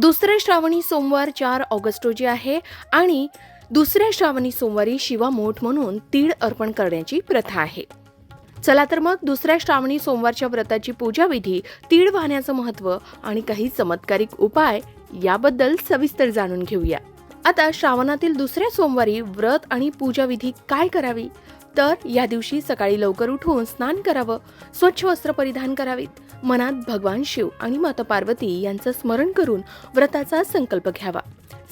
दुसरे श्रावणी सोमवार चार ऑगस्ट रोजी आहे आणि दुसऱ्या श्रावणी सोमवारी शिवामोठ म्हणून तीळ अर्पण करण्याची प्रथा आहे. चला तर मग दुसऱ्या श्रावणी सोमवारच्या व्रताची पूजाविधी तीळ वाहण्याचं महत्त्व आणि काही चमत्कारिक उपाय याबद्दल सविस्तर जाणून घेऊया. आता श्रावणातील दुसऱ्या सोमवारी व्रत आणि पूजाविधी काय करावी? तर या दिवशी सकाळी लवकर उठून स्नान करावं स्वच्छ वस्त्र परिधान करावीत. मनात भगवान शिव आणि माता पार्वती यांचं स्मरण करून व्रताचा संकल्प घ्यावा.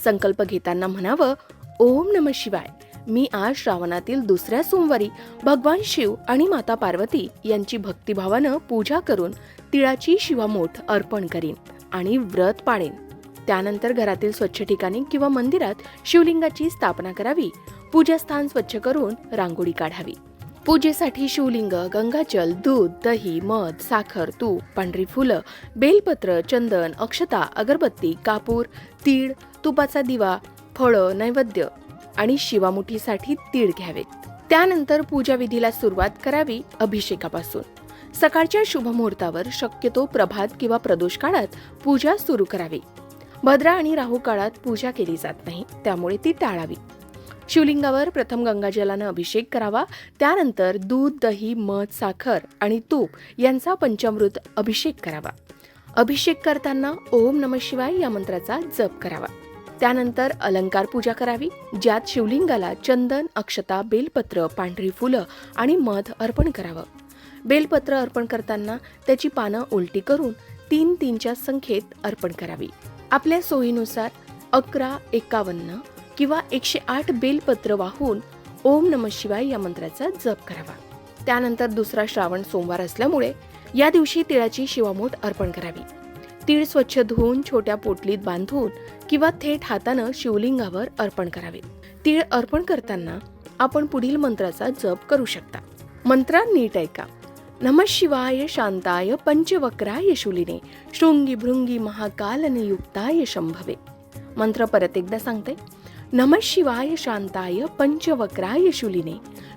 संकल्प घेताना म्हणावं ओम नम शिवाय. मी आज श्रावणातील दुसऱ्या सोमवारी भगवान शिव आणि माता पार्वती यांची भक्तिभावानं पूजा करून तिळाची शिवामोठ अर्पण करीन आणि व्रत पाळेन. त्यानंतर घरातील स्वच्छ ठिकाणी किंवा मंदिरात शिवलिंगाची स्थापना करावी. पूजास्थान स्वच्छ करून रांगोळी काढावी. पूजेसाठी शिवलिंग गंगाजल दूध दही मध साखर तूप पांढरी फुलं बेलपत्र चंदन अक्षता अगरबत्ती कापूर तीळ तुपाचा दिवा फळं नैवेद्य आणि शिवामुठीसाठी तीळ घ्यावेत. त्यानंतर पूजाविधीला सुरुवात करावी अभिषेकापासून. सकाळच्या शुभ मुहूर्तावर शक्यतो प्रभात किंवा प्रदोष काळात पूजा सुरू करावी. भद्रा आणि राहू काळात पूजा केली जात नाही त्यामुळे ती टाळावी. शिवलिंगावर प्रथम गंगाजलानं अभिषेक करावा. त्यानंतर दूध दही मध साखर आणि तूप यांचा पंचामृत अभिषेक करावा. अभिषेक करताना ओम नम शिवाय या मंत्राचा जप करावा. त्यानंतर अलंकार पूजा करावी ज्यात शिवलिंगाला चंदन अक्षता बेलपत्र पांढरी फुलं आणि मध अर्पण करावं. बेलपत्र अर्पण करताना त्याची पानं उलटी करून तीन तीनच्या संख्येत अर्पण करावी. आपल्या सोयीनुसार अकरा एकावन्न किंवा एकशे आठ बेलपत्र वाहून ओम नम शिवाय या मंत्राचा जप करावा. त्यानंतर दुसरा श्रावण सोमवार असल्यामुळे या दिवशी तिळाची शिवामोठ अर्पण करावी. तीळ स्वच्छ धुवून छोट्या पोटलीत बांधून किंवा थेट हातानं शिवलिंगावर अर्पण करावे. तीळ अर्पण करताना आपण पुढील मंत्राचा जप करू शकता. मंत्र नीट ऐका. नम शिवाय शांताय पंचवक्राय शूलिने शृंगी भृंगी महाकालनयुक्ताय शंभवे. मंत्र परत एकदा सांगते. नम शिवाय शांताय पंचवक्राय शुलिने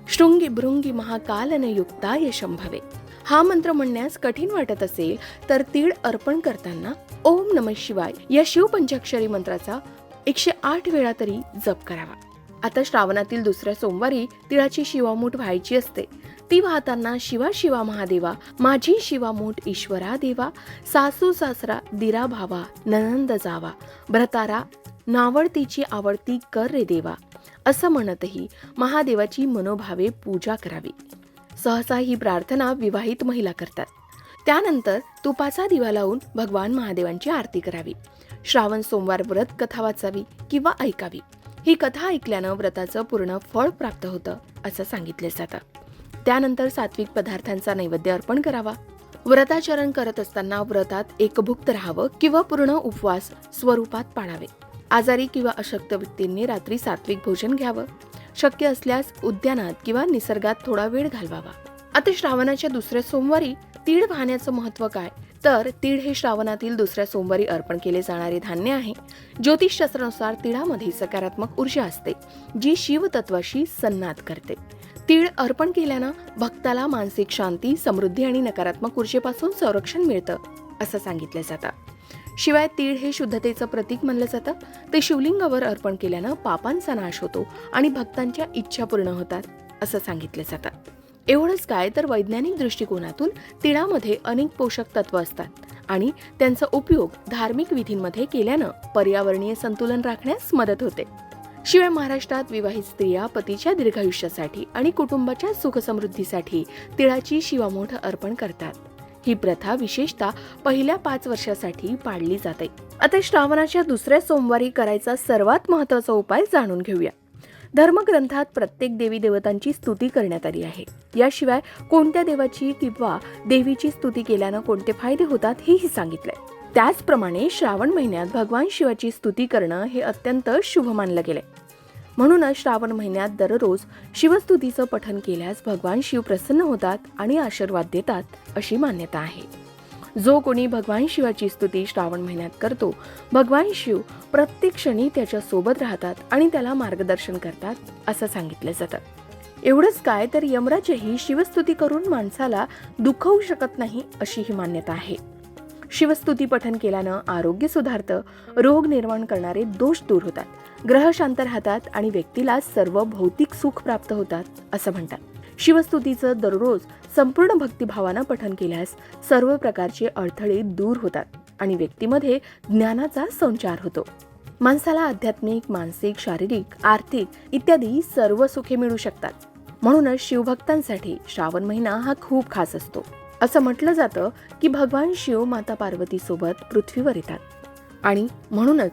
शृंगी भृंगी महाकालनयुक्ताय शंभवे. हा मंत्र म्हणण्यास कठीण वाटत असेल तर तीळ अर्पण करताना ओम नम शिवाय या शिवपंचाक्षरी मंत्राचा एकशे आठ वेळा तरी जप करावा. आता श्रावणातील दुसऱ्या सोमवारी तिळाची शिवामूठ व्हायची असते. ती वाहताना शिवा शिवा महादेवा माझी शिवामूठ ईश्वरा देवा सासू सासरा दिरा भावा ननंद जावा भ्रतारा नावडतीची आवडती कर रे देवा असं म्हणतही महादेवाची मनोभावे पूजा करावी. सहसा ही प्रार्थना विवाहित महिला करतात. त्यानंतर तुपाचा दिवा लावून भगवान महादेवांची आरती करावी. श्रावण सोमवार व्रत कथा वाचावी किंवा ऐकावी. ही कथा ऐकल्यानं व्रताचं पूर्ण फळ प्राप्त होतं असं सांगितलं जातं. त्यानंतर सात्विक पदार्थांचा नैवेद्य अर्पण करावा. व्रताचरण करत असताना व्रतात एकभुक्त राहावं किंवा पूर्ण उपवास स्वरूपात पाळावे. आजारी किंवा अशक्त व्यक्तींनी रात्री सात्विक भोजन घ्यावं. शक्य असल्यास उद्यानात किंवा निसर्गात थोडा वेळ घालवावा. आता श्रावणाच्या दुसऱ्या सोमवारी तीळ वाहण्याचं महत्त्व काय? तर तीळ हे श्रावणातील दुसऱ्या सोमवारी अर्पण केले जाणारे धान्य आहे. ज्योतिषशास्त्रानुसार तिळामध्ये सकारात्मक ऊर्जा असते जी शिवतत्वाशी सन्नाद करते. तीळ अर्पण केल्यानं भक्ताला मानसिक शांती समृद्धी आणि नकारात्मक ऊर्जेपासून संरक्षण मिळतं असं सांगितलं जातं. शिवाय तीळ हे शुद्धतेचं प्रतीक मानलं जातं. ते शिवलिंगावर अर्पण केल्यानं पापांचा नाश होतो आणि भक्तांच्या इच्छा पूर्ण होतात असं सांगितलं जातं. एवढंच काय तर वैज्ञानिक दृष्टिकोनातून तिळामध्ये अनेक पोषक तत्व असतात आणि त्यांचा उपयोग धार्मिक विधींमध्ये केल्यानं पर्यावरणीय संतुलन राखण्यास मदत होते. शिवाय महाराष्ट्रात विवाहित स्त्रिया पतीच्या दीर्घायुष्यासाठी आणि कुटुंबाच्या सुखसमृद्धीसाठी तिळाची शिवामोठ अर्पण करतात. ही प्रथा विशेषतः पहिल्या पाच वर्षासाठी पाळली जाते. आता श्रावणाच्या दुसऱ्या सोमवारी करायचा सर्वात महत्त्वाचा उपाय जाणून घेऊया. धर्मग्रंथात प्रत्येक देवी देवतांची स्तुती करण्यात आली आहे. याशिवाय कोणत्या देवाची किंवा देवीची स्तुती केल्यानं कोणते फायदे होतात हेही सांगितलंय. त्याचप्रमाणे श्रावण महिन्यात भगवान शिवाची स्तुती करणं हे अत्यंत शुभ मानलं गेलंय. म्हणूनच श्रावण महिन्यात दररोज शिवस्तुतीचं पठन केल्यास भगवान शिव प्रसन्न होतात आणि आशीर्वाद देतात अशी मान्यता आहे. जो कोणी भगवान शिवाची स्तुती श्रावण महिन्यात करतो भगवान शिव प्रत्येक क्षणी त्याच्या सोबत राहतात आणि त्याला मार्गदर्शन करतात असं सांगितलं जातं. एवढंच काय तर यमराजही शिवस्तुती करून माणसाला दुखवू शकत नाही अशी ही मान्यता आहे. शिवस्तुती पठन केल्यानं आरोग्य सुधारतं रोग निर्माण करणारे दोष दूर होतात. ग्रह शांत राहतात आणि व्यक्तीला सर्व भौतिक सुख प्राप्त होतात असं म्हणतात. शिवस्तुतीचं दररोज संपूर्ण भक्तिभावानं पठन केल्यास सर्व प्रकारचे अडथळे दूर होतात आणि व्यक्तीमध्ये ज्ञानाचा संचार होतो. माणसाला आध्यात्मिक मानसिक शारीरिक आर्थिक इत्यादी सर्व सुखे मिळू शकतात. म्हणूनच शिवभक्तांसाठी श्रावण महिना हा खूप खास असतो. असं म्हटलं जातं की भगवान शिव माता पार्वतीसोबत पृथ्वीवर येतात. आणि म्हणूनच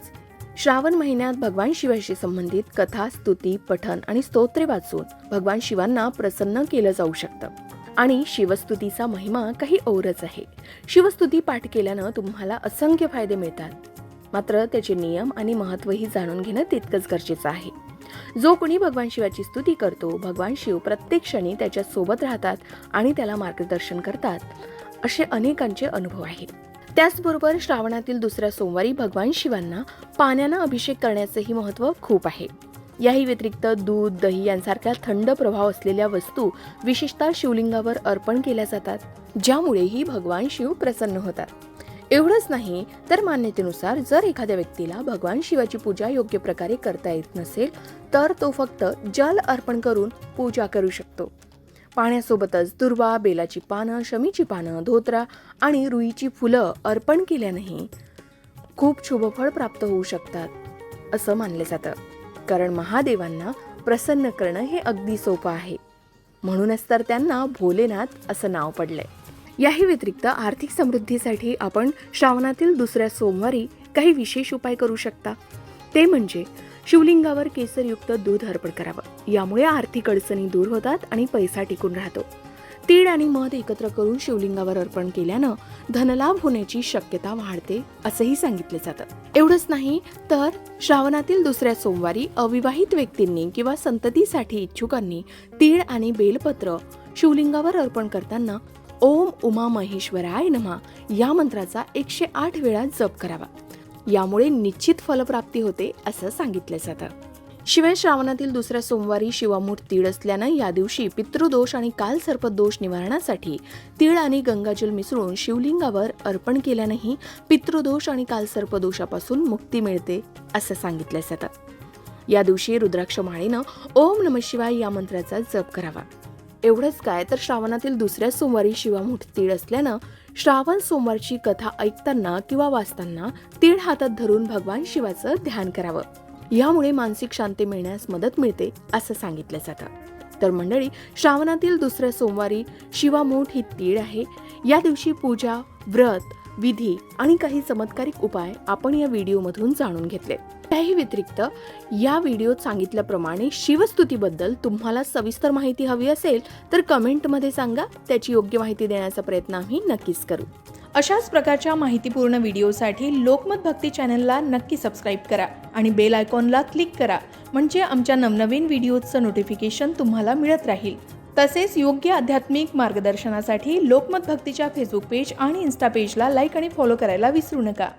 श्रावण महिन्यात भगवान शिवाशी संबंधित कथा स्तुती पठन आणि स्तोत्रे वाचून भगवान शिवांना प्रसन्न केलं जाऊ शकतं. आणि शिवस्तुतीचा महिमा काही औरच आहे. शिवस्तुती पाठ केल्यानं तुम्हाला असंख्य फायदे मिळतात. मात्र त्याचे नियम आणि महत्त्वही जाणून घेणं तितकंच गरजेचं आहे. जो कोणी भगवान शिवाची स्तुती करतो भगवान शिव प्रत्येक क्षणी त्याच्या सोबत राहतात आणि त्याला मार्गदर्शन करतात असे अनेकांचे अनुभव आहेत. त्याचबरोबर श्रावणातील दुसऱ्या सोमवारी भगवान शिवांना पाण्यानं अभिषेक करण्याचंही महत्त्व खूप आहे. याही व्यतिरिक्त दूध दही यांसारख्या थंड प्रभाव असलेल्या वस्तू विशेषतः शिवलिंगावर अर्पण केल्या जातात ज्यामुळेही भगवान शिव प्रसन्न होतात. एवढंच नाही तर मान्यतेनुसार जर एखाद्या व्यक्तीला भगवान शिवाची पूजा योग्य प्रकारे करता येत नसेल तर तो फक्त जल अर्पण करून पूजा करू शकतो. पाण्यासोबतच दुर्वा बेलाची पानं शमीची पानं धोत्रा आणि रुईची फुलं अर्पण केल्यानेही खूप शुभफळ प्राप्त होऊ शकतात असं मानलं जातं. कारण महादेवांना प्रसन्न करणं हे अगदी सोपं आहे. म्हणूनच तर त्यांना भोलेनाथ असं नाव पडलंय. याही व्यतिरिक्त आर्थिक समृद्धीसाठी आपण श्रावणातील दुसऱ्या सोमवारी काही विशेष उपाय करू शकता. ते म्हणजे शिवलिंगावर केसरयुक्त दूध अर्पण करावं. यामुळे आर्थिक अडचणी दूर होतात आणि पैसा टिकून राहतो. तीळ आणि मध एकत्र करून शिवलिंगावर अर्पण केल्यानं धनलाभ होण्याची शक्यता वाढते असंही सांगितलं जातं. एवढंच नाही तर श्रावणातील दुसऱ्या सोमवारी अविवाहित व्यक्तींनी किंवा संततीसाठी इच्छुकांनी तीळ आणि बेलपत्र शिवलिंगावर अर्पण करताना ओम उमा महेश्वराय नमा. या मंत्राचा एकशे आठ वेळा जप करावा. यामुळे निश्चित फलप्राप्ती होते असं सांगितलं जातं. शिवाय श्रावणातील दुसऱ्या सोमवारी शिवामूठ तीळ असल्यानं या दिवशी पितृदोष आणि कालसर्प दोष निवारणासाठी तीळ आणि गंगाजल मिसळून शिवलिंगावर अर्पण केल्यानंही पितृदोष आणि कालसर्प दोषापासून मुक्ती मिळते असं सांगितलं जातं. या दिवशी रुद्राक्ष माळेनं ओम नम शिवाय या मंत्राचा जप करावा. एवढंच काय तर श्रावणातील दुसऱ्या सोमवारी शिवामूठ तीळ असल्यानं श्रावण सोमवारची कथा ऐकताना किंवा वाचताना तीळ हातात धरून भगवान शिवाचं ध्यान करावं. यामुळे मानसिक शांती मिळण्यास मदत मिळते असं सांगितलं जातं. तर मंडळी श्रावणातील दुसऱ्या सोमवारी शिवामूठ ही तीळ आहे. या दिवशी पूजा व्रत विधी आणि काही चमत्कारिक उपाय आपण या व्हिडिओमधून जाणून घेतले. त्याही व्यतिरिक्त या व्हिडिओत सांगितल्याप्रमाणे शिवस्तुतीबद्दल तुम्हाला सविस्तर माहिती हवी असेल तर कमेंटमध्ये सांगा. त्याची योग्य माहिती देण्याचा प्रयत्न आम्ही नक्कीच करू. अशाच प्रकारच्या माहितीपूर्ण व्हिडिओसाठी लोकमत भक्ती चॅनलला नक्की सबस्क्राईब करा आणि बेल आयकॉनला क्लिक करा म्हणजे आमच्या नवनवीन व्हिडिओचं नोटिफिकेशन तुम्हाला मिळत राहील. तसेच योग्य आध्यात्मिक मार्गदर्शनासाठी लोकमत भक्तीच्या फेसबुक पेज आणि इन्स्टा पेजला लाईक आणि फॉलो करायला विसरू नका.